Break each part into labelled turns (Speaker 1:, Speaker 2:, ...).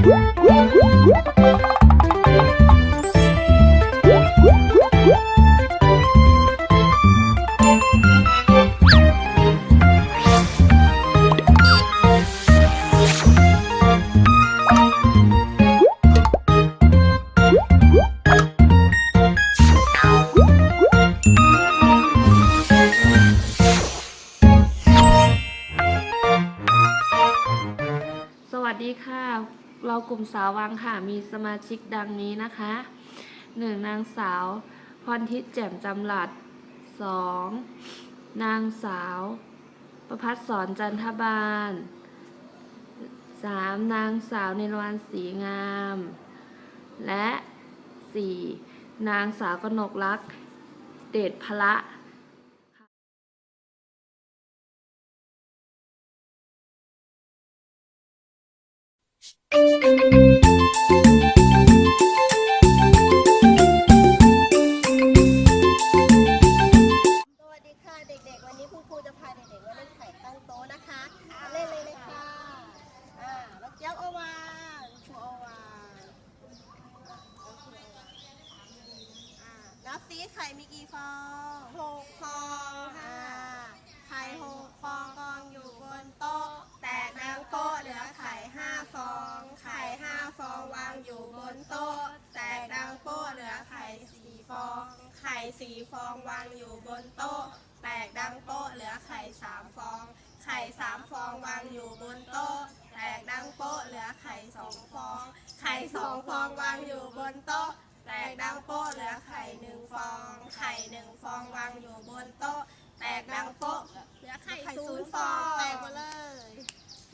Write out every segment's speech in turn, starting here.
Speaker 1: สวัสดีค่ะ เรากลุ่มสาววังค่ะ มีสมาชิกดังนี้นะคะหนึ่งนางสาว พรทิพย์แจ่มจำหลัดสองนางสาว ประพัฒสอนจันทบาลสามนางสาวนิรวันศรีงาม และสี่นางสาวกนกรักษ์เดชพละ
Speaker 2: นนี้คุณครูจะพาเด็กๆมาเล่นไข่ตั้งโต๊ะนะคะเล่นเลยเลยค่ะอ่าล้วเจ้าเอาวางครูเอาอ่านับซีไข่มีกี่ฟองหกฟอง สี่ฟองวางอยู่บนโต๊ะ แตกดังโป๊ะเหลือไข่สามฟอง ไข่สามฟองวางอยู่บนโต๊ะ แตกดังโป๊ะเหลือไข่สองฟอง ไข่สองฟองวางอยู่บนโต๊ะ แตกดังโป๊ะเหลือไข่หนึ่งฟอง ไข่หนึ่งฟองวางอยู่บนโต๊ะ แตกดังโป๊ะเหลือไข่ศูนย์ฟอง แตกมาเลย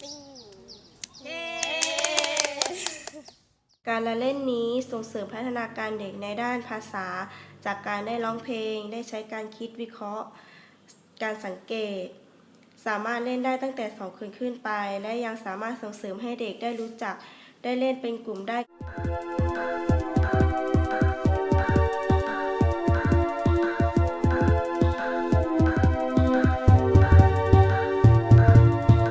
Speaker 2: นี่ เย้
Speaker 3: การละเล่นนี้ส่งเสริมพัฒนาการเด็กในด้านภาษา จากการได้ร้องเพลง ได้ใช้การคิดวิเคราะห์ การสังเกต สามารถเล่นได้ตั้งแต่สองคืนขึ้นไป และยังสามารถส่งเสริมให้เด็กได้รู้จักได้เล่นเป็นกลุ่มได้